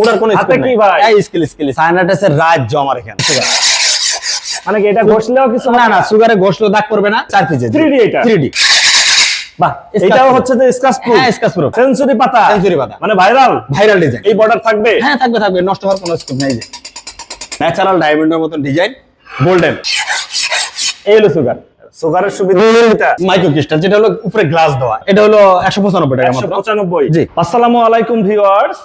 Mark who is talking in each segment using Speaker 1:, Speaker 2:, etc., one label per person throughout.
Speaker 1: ওটার কোনো
Speaker 2: হাতে কি ভাই?
Speaker 1: এই স্কিল স্কিল সাইনাটাসের রাজ্য আমার এখানে
Speaker 2: মানে কি এটা ঘষলেও কিছু
Speaker 1: না না সুগারে ঘষলো দাগ পড়বে না চার পিসে
Speaker 2: 3D এটা?
Speaker 1: 3D
Speaker 2: বাহ এটাও হচ্ছে যে স্ক্র্যাচ প্রুফ
Speaker 1: হ্যাঁ স্কাচ প্রুফ
Speaker 2: সেঞ্চুরি পাতা?
Speaker 1: সেঞ্চুরি পাতা।
Speaker 2: মানে ভাইরাল?
Speaker 1: ভাইরাল ডিজাইন
Speaker 2: এই বর্ডার থাকবে?
Speaker 1: হ্যাঁ থাকবে থাকবে নষ্ট হওয়ার কোনো স্কোপ নেই যে। ন্যাচারাল ডায়মন্ডের মতন ডিজাইন গোল্ডেন
Speaker 2: এই হলো সুগার। সুগারের সুবিধা
Speaker 1: মাইক্রো ক্রিস্টাল যেটা হলো উপরে গ্লাস দেওয়া। এটা হলো একশো পঁচানব্বই টাকা মাত্র।
Speaker 2: 195
Speaker 1: জি।
Speaker 2: আসসালামু আলাইকুম ভিউয়ার্স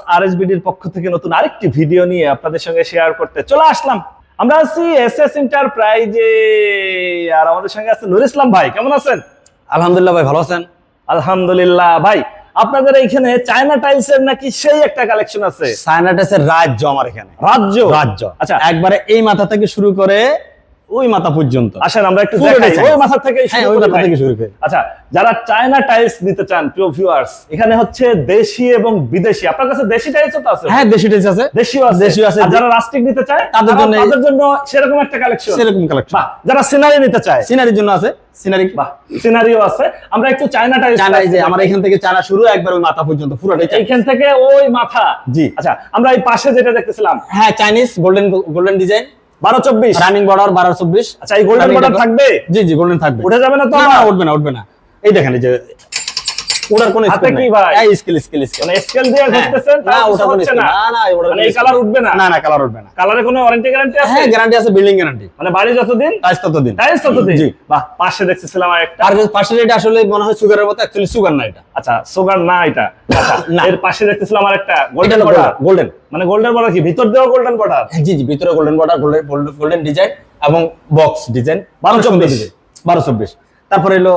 Speaker 2: পক্ষ থেকে নতুন আরেকটি ভিডিও নিয়ে আপনাদের সঙ্গে শেয়ার করতে চলে আসলাম। আমরা আছি এসএস এন্টারপ্রাইজে আর আমাদের সঙ্গে আছে নুর ইসলাম ভাই কেমন আছেন?
Speaker 1: আলহামদুলিল্লাহ ভাই ভালো আছেন?
Speaker 2: আলহামদুলিল্লাহ ভাই আপনাদের এইখানে চায়না টাইলস এর নাকি সেই একটা কালেকশন আছে?
Speaker 1: সাইনাটাসের রাজ্য আমার এখানে।
Speaker 2: রাজ্য?
Speaker 1: রাজ্য।
Speaker 2: আচ্ছা।
Speaker 1: একবারে এই মাথা থেকে শুরু করে ওই মাথা পর্যন্ত।
Speaker 2: আসেন আমরা একটু দেখাই। ওই মাথা থেকে
Speaker 1: হ্যাঁ ওই মাথা থেকে শুরু করে।
Speaker 2: আচ্ছা যারা চায়না টাইলস নিতে চান প্রিয় ভিউয়ার্স এখানে হচ্ছে দেশি এবং বিদেশি। আপনার কাছে দেশি টাইলস তো আছে?
Speaker 1: হ্যাঁ দেশি টেস আছে।
Speaker 2: দেশিও আছে।
Speaker 1: দেশিও আছে।
Speaker 2: যারা রাস্টিক নিতে চায়
Speaker 1: তাদের জন্য
Speaker 2: তাদের জন্য সেরকম একটা কালেকশন
Speaker 1: সেরকম কালেকশন
Speaker 2: বাহ যারা সিনারি নিতে চায়।
Speaker 1: সিনারির জন্য আছে। সিনারি
Speaker 2: বাহ সিনারিও আছে। আমরা একটু চায়না টাইলস
Speaker 1: চায়না যে আমার এখান থেকে চায়না শুরু একবার ওই মাথা পর্যন্ত পুরোটাই।
Speaker 2: এইখান থেকে ওই মাথা।
Speaker 1: জি।
Speaker 2: আচ্ছা আমরা এই পাশে যেটা দেখতেছিলাম।
Speaker 1: হ্যাঁ চাইনিজ গোল্ডেন গোল্ডেন ডিজাইন
Speaker 2: বারো চব্বিশ।
Speaker 1: রানিং বর্ডার বারো চব্বিশ।
Speaker 2: আচ্ছা এই গোল্ডেন বর্ডার থাকবে?
Speaker 1: জি জি গোল্ডেন থাকবে।
Speaker 2: উঠে যাবে না তো?
Speaker 1: উঠবে না উঠবে না। এই দেখেন এই যে ওটার কোনো স্কেল
Speaker 2: কি ভাই?
Speaker 1: Scale scale scale.
Speaker 2: মানে স্কেল দিয়ে হ্যাঁ।
Speaker 1: না ওটা
Speaker 2: না।
Speaker 1: না ওটা
Speaker 2: মানে এই কালার উঠবে না?
Speaker 1: না না কালার উঠবে না।
Speaker 2: কালারে কোনো ওয়ারেন্টি গ্যারান্টি আছে?
Speaker 1: হ্যাঁ গ্যারান্টি আছে বিল্ডিং গ্যারান্টি
Speaker 2: মানে বাড়ি যতদিন?
Speaker 1: টাইস ততদিন।
Speaker 2: টাইস ততদিন?
Speaker 1: জি।
Speaker 2: বাহ পাশে দেখতেছিলাম একটা।
Speaker 1: আর পাশে এটা আসলে মনে হয় সুগারের মতো অ্যাকচুয়ালি সুগার না এটা।
Speaker 2: আচ্ছা সুগার না এটা। আচ্ছা এর পাশে দেখতেছিলাম আর একটা গোল্ডেন বর্ডার
Speaker 1: গোল্ডেন
Speaker 2: মানে গোল্ডেন বর্ডার কি? ভিতর দেওয়া গোল্ডেন বর্ডার
Speaker 1: জি জি ভিতরে গোল্ডেন বর্ডার গোল্ডেন ডিজাইন এবং বক্স ডিজাইন 1224 1224 তারপরে এলো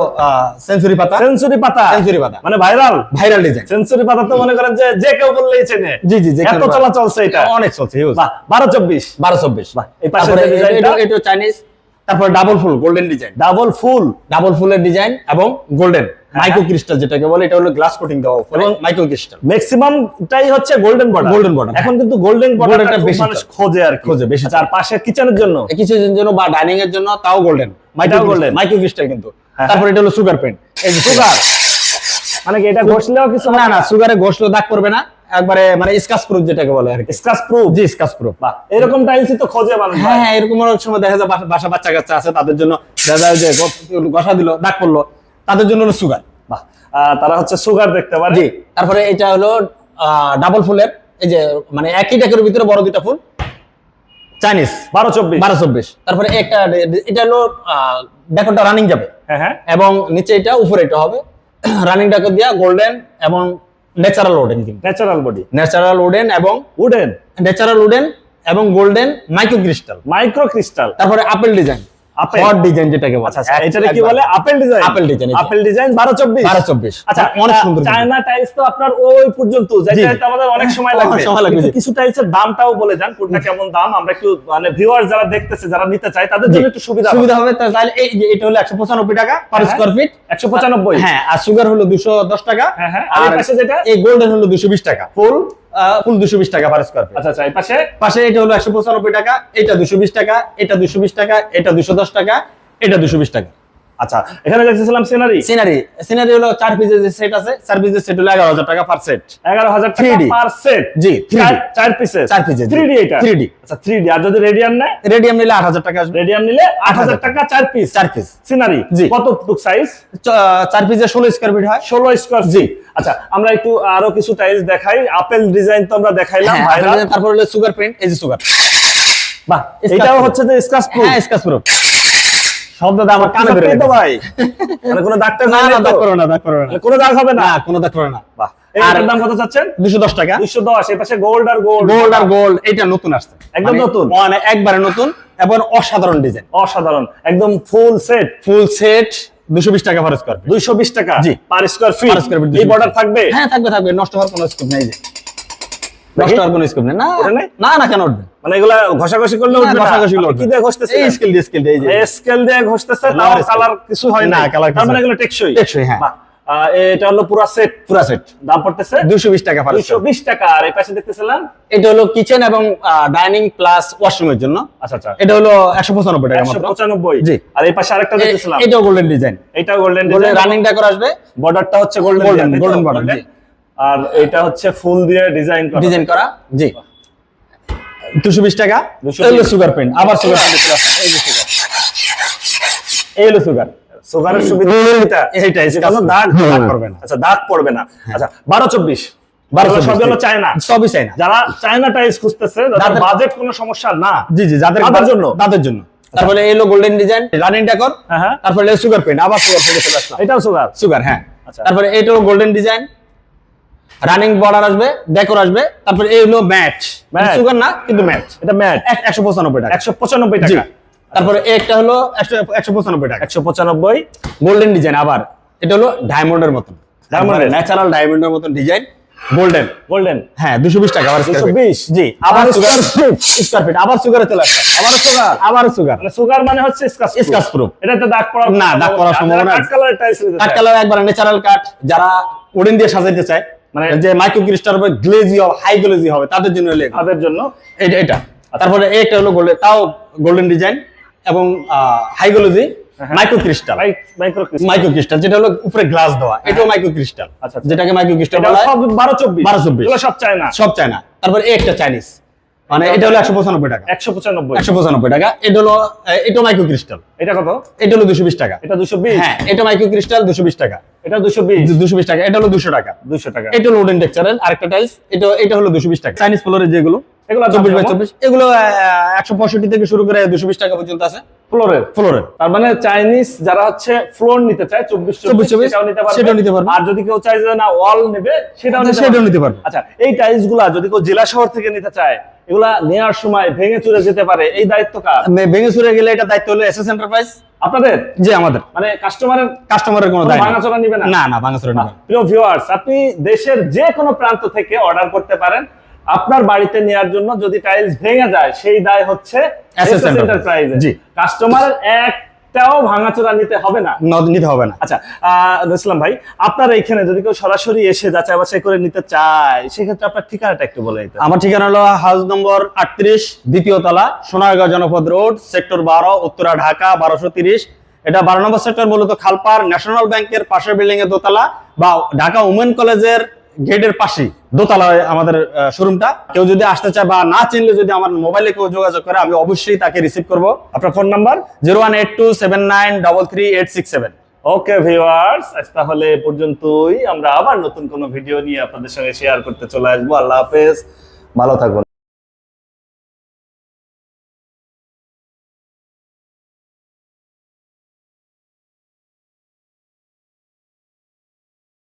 Speaker 1: সেঞ্চুরি পাতা।
Speaker 2: সেঞ্চুরি পাতা।
Speaker 1: সেঞ্চুরি পাতা।
Speaker 2: মানে ভাইরাল।
Speaker 1: ভাইরাল ডিজাইন
Speaker 2: সেঞ্চুরি পাতা তো মনে করেন যে যে কেউ বললেই চেনে।
Speaker 1: জি জি যে
Speaker 2: এত চলা চলছে এটা।
Speaker 1: অনেক চলছে হিউজ
Speaker 2: বাহ বারো চব্বিশ।
Speaker 1: বারো চব্বিশ।
Speaker 2: এই পাশের
Speaker 1: তারপরে এটা- এটা চাইনিজ তারপর ডাবল ফুল গোল্ডেন ডিজাইন
Speaker 2: ডাবল ফুল
Speaker 1: ডাবল ফুলের ডিজাইন এবং গোল্ডেন মাইক্রো ক্রিস্টাল যেটাকে বলে এটা হলো গ্লাস কোটিং দেওয়া এবং মাইক্রো ক্রিস্টাল
Speaker 2: ম্যাক্সিমাম টাই হচ্ছে গোল্ডেন বর্ডার
Speaker 1: Golden border,
Speaker 2: এখন কিন্তু গোল্ডেন বর্ডারটা
Speaker 1: বেশি
Speaker 2: মানুষ খোঁজে আর
Speaker 1: খোঁজে, বেশি
Speaker 2: আচ্ছা, আর পাশে কিচেনের জন্য?
Speaker 1: কিছু জন্য বা ডাইনিং এর জন্য তাও golden micro golden micro crystal কিন্তু।
Speaker 2: হ্যাঁ,
Speaker 1: তারপরে এটা হলো সুগার পেন্ট এই সুগার
Speaker 2: মানে কি এটা ঘষলেও কিছু
Speaker 1: না না সুগারে ঘষলো দাগ পড়বে না। একবারে মানে স্কাচ প্রুফ যেটাকে বলে আর কি।
Speaker 2: প্রুফ
Speaker 1: জি স্কাচ প্রুফ
Speaker 2: বাহ এরকম টাইলসই তো খোঁজে মানুষ
Speaker 1: হ্যাঁ হ্যাঁ এরকম অনেক সময় দেখা যায় বাসা- বাচ্চা কাচ্চা আছে তাদের জন্য দেখা যায় যে ঘষা দিল দাগ পড়ল। তাদের জন্য হলো সুগার
Speaker 2: বাহ। তারা হচ্ছে সুগার দেখতে পারে।
Speaker 1: জি তারপরে এটা হলো ডাবল ফুলের এই যে মানে একই ডেকের ভিতরে বড় দুইটা ফুল। চাইনিজ
Speaker 2: বারো চব্বিশ।
Speaker 1: বারো চব্বিশ। তারপরে একটা এটা হলো ডেকোরটা রানিং যাবে।
Speaker 2: হ্যাঁ হ্যাঁ।
Speaker 1: এবং নিচে এটা উপরে এটা হবে। রানিং ডেকোর দিয়া গোল্ডেন এবং ন্যাচারাল উডেন কিন্তু।
Speaker 2: ন্যাচারাল বডি
Speaker 1: ন্যাচারাল উডেন এবং
Speaker 2: উডেন
Speaker 1: ন্যাচারাল উডেন এবং golden micro crystal
Speaker 2: micro crystal
Speaker 1: তারপরে আপেল ডিজাইন
Speaker 2: আপেল।
Speaker 1: ডিজাইন যেটাকে বলে।
Speaker 2: আচ্ছা এটারে কি বলে? Apple design
Speaker 1: apple design,
Speaker 2: apple design বারো চব্বিশ।
Speaker 1: বারো চব্বিশ।
Speaker 2: আচ্ছা
Speaker 1: অনেক সুন্দর
Speaker 2: চায়না টাইলস তো আপনার ওই পর্যন্ত। যাইতে আমাদের অনেক সময় লাগবে।
Speaker 1: সময় লাগবে,
Speaker 2: কিছু টাইলসের দামটাও বলে যান কোনটা কেমন দাম আমরা একটু মানে ভিউয়ার যারা দেখতেছে যারা নিতে চায় তাদের জন্য একটু সুবিধা
Speaker 1: সুবিধা হবে তাহলে এই যে এটা হলো একশো পঁচানব্বই টাকা পার
Speaker 2: হ্যাঁ।
Speaker 1: ফিট
Speaker 2: একশো পঁচানব্বই।
Speaker 1: হ্যাঁ আর সুগার হলো দুশো দশ টাকা।
Speaker 2: হ্যাঁ, হ্যাঁ, আর এই পাশে যেটা?
Speaker 1: এই গোল্ডেন হলো দুশো বিশ টাকা।
Speaker 2: ফুল
Speaker 1: ফুল দুশো বিশ টাকা পার স্কোয়ার
Speaker 2: আচ্ছা আচ্ছা পাশে?
Speaker 1: পাশে এটা হলো একশো পঁচানব্বই টাকা এটা দুশো বিশ টাকা এটা দুশো বিশ টাকা এটা দুশো দশ টাকা এটা দুশো বিশ টাকা।
Speaker 2: আচ্ছা এখানে দেখতেছিলাম সিনারি
Speaker 1: সিনারি সিনারি হলো চার পিসের যে সেট আছে চার পিসের সেট হলো এগারো হাজার টাকা পার সেট
Speaker 2: এগারো হাজার
Speaker 1: 3D
Speaker 2: পার সেট
Speaker 1: জি,
Speaker 2: চার পিসেস
Speaker 1: চার জি।
Speaker 2: থ্রি ডি এটা?
Speaker 1: 3D
Speaker 2: আচ্ছা থ্রি ডি আর যদি রেডিয়াম নেয়?
Speaker 1: রেডিয়াম নিলে আট হাজার টাকা আসবে।
Speaker 2: রেডিয়াম নিলে আট হাজার টাকা চার পিস
Speaker 1: চার পিস
Speaker 2: সিনারি
Speaker 1: জি।
Speaker 2: কত টুক সাইজ
Speaker 1: চার পিসের ষোলো স্কোয়ার ফিট হয়।
Speaker 2: ষোলো স্কোয়ার জি। আচ্ছা আমরা একটু আরও কিছু টাইলস দেখাই। আপেল ডিজাইন তো আমরা দেখাইলাম
Speaker 1: হ্যাঁ, তারপর হলো সুগার পেন্ট এই যে সুগার
Speaker 2: বাহ এটাও হচ্ছে যে স্ক্র্যাচ প্রুফ
Speaker 1: হ্যাঁ স্কাচ প্রুফ শব্দটা আমার কানে
Speaker 2: ভাই। মানে কোনো ডাক্তার
Speaker 1: না না না না।
Speaker 2: কোনো দাগ হবে না?
Speaker 1: কোনো দাগ করবে না।
Speaker 2: বাহ। এটার দাম কত চাচ্ছেন?
Speaker 1: দুশো দশ টাকা।
Speaker 2: দুইশো দশ এই পাশে গোল্ড আর গোল্ড
Speaker 1: গোল্ড আর গোল্ড এটা নতুন আসছে।
Speaker 2: একদম
Speaker 1: মানে
Speaker 2: নতুন?
Speaker 1: মানে একবারে নতুন এবং অসাধারণ ডিজাইন
Speaker 2: অসাধারণ। একদম ফুল সেট
Speaker 1: ফুল সেট দুশো বিশ টাকা পার স্কোয়ার
Speaker 2: দুইশো বিশ টাকা
Speaker 1: জি।
Speaker 2: পার স্কোয়ার ফিট এই বর্ডার থাকবে?
Speaker 1: হ্যাঁ থাকবে থাকবে। নষ্ট হওয়ার কোনো স্কোপ নেই। নষ্ট হওয়ার কোনো স্কোপ নেই। না না না কেন উঠবে?
Speaker 2: মানে এগুলা ঘষাঘষি করলে উঠবে
Speaker 1: ঘষাঘষি
Speaker 2: আপনি কি দিয়ে ঘষতেছে
Speaker 1: এই স্কেল দিয়ে স্কেল দিয়ে এই
Speaker 2: স্কেল দিয়ে ঘষতেছে তাও কালার কিছু হয়
Speaker 1: না,
Speaker 2: না তার মানে এগুলো টেকসই।
Speaker 1: টেকসই, হ্যাঁ।
Speaker 2: এটা হলো পুরো সেট
Speaker 1: পুরা সেট
Speaker 2: দাম পড়তেছে?
Speaker 1: দুশো বিশ টাকা পার
Speaker 2: দুইশো বিশ টাকা। আর এই পাশে দেখতেছিলাম
Speaker 1: এটা হলো কিচেন এবং ডাইনিং প্লাস ওয়াশরুম এর জন্য।
Speaker 2: আচ্ছা আচ্ছা।
Speaker 1: এটা হলো একশো পঁচানব্বই টাকা মাত্র।
Speaker 2: পঁচানব্বই।
Speaker 1: জি।
Speaker 2: আর এই পাশে আরেকটা দেখতেছিলাম।
Speaker 1: এটাও গোল্ডেন ডিজাইন
Speaker 2: এটাও গোল্ডেন
Speaker 1: গোল্ডেন রানিং ডেকোর আসবে।
Speaker 2: বর্ডারটা হচ্ছে গোল্ডেন
Speaker 1: গোল্ডেন বর্ডার
Speaker 2: আর এটা হচ্ছে ফুল দিয়ে ডিজাইন করা।
Speaker 1: ডিজাইন করা জি। দুশো বিশ টাকা
Speaker 2: 220
Speaker 1: এই হলো সুগার প্রিন্ট আবার সুগার এই হলো সুগার
Speaker 2: সুগারের সুবিধা এটা।
Speaker 1: এইটাই
Speaker 2: কোনো দাগ দাগ পড়বে না। আচ্ছা দাগ পড়বে না। আচ্ছা। চায়না।
Speaker 1: সবই চাই না
Speaker 2: যারা চায়না টাইলস খুঁজতেছে যাদের
Speaker 1: যাদের-
Speaker 2: বাজেট কোনো সমস্যা না।
Speaker 1: জি জি যাদের
Speaker 2: জন্য?
Speaker 1: তাদের জন্য। তারপরে এলো গোল্ডেন ডিজাইন রানিং ডেকর
Speaker 2: হ্যাঁ হ্যাঁ।
Speaker 1: তারপরে সুগার আবার সুগার
Speaker 2: এটাও সুগার
Speaker 1: সুগার হ্যাঁ।
Speaker 2: আচ্ছা।
Speaker 1: তারপরে এটা হলো গোল্ডেন ডিজাইন রানিং বর্ডার আসবে ডেকর আসবে তারপরে এই হলো ম্যাচ সুগার না কিন্তু ম্যাচ
Speaker 2: এটা ম্যাট
Speaker 1: একশো পঁচানব্বই টাকা।
Speaker 2: একশো পঁচানব্বই টাকা।
Speaker 1: তারপরে একটা হলো একশো পঁচানব্বই টাকা।
Speaker 2: একশো পঁচানব্বই।
Speaker 1: গোল্ডেন ডিজাইন আবার। এটা হলো ডায়মন্ডের মতন।
Speaker 2: এর?
Speaker 1: ন্যাচারাল ডায়মন্ডের মতন ডিজাইন গোল্ডেন
Speaker 2: গোল্ডেন
Speaker 1: হ্যাঁ দুশো বিশ টাকা আবার
Speaker 2: 220
Speaker 1: জি। আবার সুগার স্কোয়ার ফিট আবার সুগারে চলে আসছে।
Speaker 2: আবার সুগার
Speaker 1: আবার সুগার
Speaker 2: মানে সুগার মানে হচ্ছে স্কাচ
Speaker 1: স্কাচ প্রুফ
Speaker 2: এটাতে দাগ পড়া
Speaker 1: না, দাগ পড়ার সম্ভাবনা
Speaker 2: কাট কালার টাইলস
Speaker 1: কাঠ
Speaker 2: চায়।
Speaker 1: কালার একবার ন্যাচারাল কাঠ যারা ওডেন দিয়ে সাজাইতে চায়
Speaker 2: মানে-
Speaker 1: যে মাইক্রো ক্রিস্টাল হবে গ্লেজি হবে হাই গ্লেজি হবে তাদের জন্য
Speaker 2: তাদের জন্য
Speaker 1: এটা এটা তারপরে একটা হলো গোল্ডেন তাও গোল্ডেন ডিজাইন এবং হাই গ্লেজি
Speaker 2: হ্যাঁ।
Speaker 1: Micro crystal.
Speaker 2: Micro
Speaker 1: micro crystal যেটা হলো উপরে গ্লাস দেওয়া এটাও মাইক্রো ক্রিস্টাল।
Speaker 2: আচ্ছা, আচ্ছা।
Speaker 1: যেটাকে মাইক্রো ক্রিস্টাল বলা হয়
Speaker 2: সব বারো চব্বিশ।
Speaker 1: 12-24
Speaker 2: সব চায় না
Speaker 1: সব চায় না তারপরে একটা চাইনিজ। মানে এটা হলো একশো পঁচানব্বই টাকা।
Speaker 2: একশো পঁচানব্বই।
Speaker 1: একশো পঁচানব্বই টাকা। এটা হলো এটা মাইক্রো ক্রিস্টাল।
Speaker 2: এটা কত?
Speaker 1: এটা হলো দুশো বিশ টাকা।
Speaker 2: এটা দুশো বিশ?
Speaker 1: হ্যাঁ এটা মাইক্রো ক্রিস্টাল দুশো বিশ টাকা।
Speaker 2: এটা দুশো বিশ?
Speaker 1: দুশো বিশ টাকা। এটা হলো দুশো টাকা।
Speaker 2: দুশো টাকা।
Speaker 1: এটা হলো উডেন টেক্সচারের আরেকটা টাইলস এটা এটা হলো দুশো বিশ টাকা। চাইনিজ ফ্লোরের যেগুলো?
Speaker 2: এগুলো দাম
Speaker 1: চব্বিশ বাই চব্বিশ। এগুলো একশো পঁয়ষট্টি থেকে শুরু করে দুশো বিশ টাকা পর্যন্ত আছে।
Speaker 2: ফ্লোরের
Speaker 1: ফ্লোরের
Speaker 2: তার মানে চাইনিজ যারা হচ্ছে ফ্লোর নিতে চায় চব্বিশ
Speaker 1: 24,
Speaker 2: চব্বিশ সেটাও নিতে পারবে।
Speaker 1: সেটাও নিতে পারবে।
Speaker 2: আর যদি কেউ চায় যে না ওয়াল নেবে সেটাও
Speaker 1: সেটাও নিতে পারবে।
Speaker 2: আচ্ছা এই টাইলসগুলা যদি কেউ জেলা শহর থেকে নিতে চায় এগুলা নেওয়ার সময় ভেঙে চুরে যেতে পারে। এই দায়িত্ব কার?
Speaker 1: ভেঙে চুরে গেলে এটা দায়িত্ব হলো এসএস এন্টারপ্রাইজ
Speaker 2: আপনাদের?
Speaker 1: যে আমাদের।
Speaker 2: মানে কাস্টমারের
Speaker 1: কাস্টমারের কোনো দায়
Speaker 2: ভাঙাচোরা নিবে না?
Speaker 1: না না ভাঙাচোরা না।
Speaker 2: প্রিয় ভিউয়ার্স আপনি দেশের যে কোনো প্রান্ত থেকে অর্ডার করতে পারেন। আপনার বাড়িতে নেওয়ার জন্য যদি টাইলস ভেঙে যায় সেই দায় হচ্ছে
Speaker 1: জি।
Speaker 2: কাস্টমারের একটাও ভাঙাচোরা নিতে হবে না।
Speaker 1: নিতে হবে না।
Speaker 2: আচ্ছা ইসলাম ভাই আপনার এইখানে যদি কেউ সরাসরি এসে যাচাই বাছাই করে নিতে চায় সেক্ষেত্রে আপনার ঠিকানাটা একটু বলে দিতে
Speaker 1: আমার ঠিকানা হলো হাউস নম্বর আটত্রিশ দ্বিতীয় তলা সোনারগাঁও জনপদ রোড সেক্টর বারো উত্তরা ঢাকা বারোশো তিরিশ। এটা বারো নম্বর সেক্টর মূলত খালপার ন্যাশনাল ব্যাংকের পাশের বিল্ডিং এর দোতলা বা ঢাকা উমেন কলেজের গেটের পাশেই, দোতলায় আমাদের শোরুমটা কেউ যদি আসতে চায় বা না চিনলে যদি আমার মোবাইলে কেউ যোগাযোগ করে, আমি অবশ্যই তাকে রিসিভ করব।
Speaker 2: আপনার phone number
Speaker 1: zero one eight two seven nine double three eight six seven
Speaker 2: okay viewers আজ তাহলে পর্যন্তই। আমরা আবার নতুন কোনো ভিডিও নিয়ে আপনাদের সঙ্গে শেয়ার করতে চলে আসব। আল্লাহ হাফেজ। ভালো থাকুন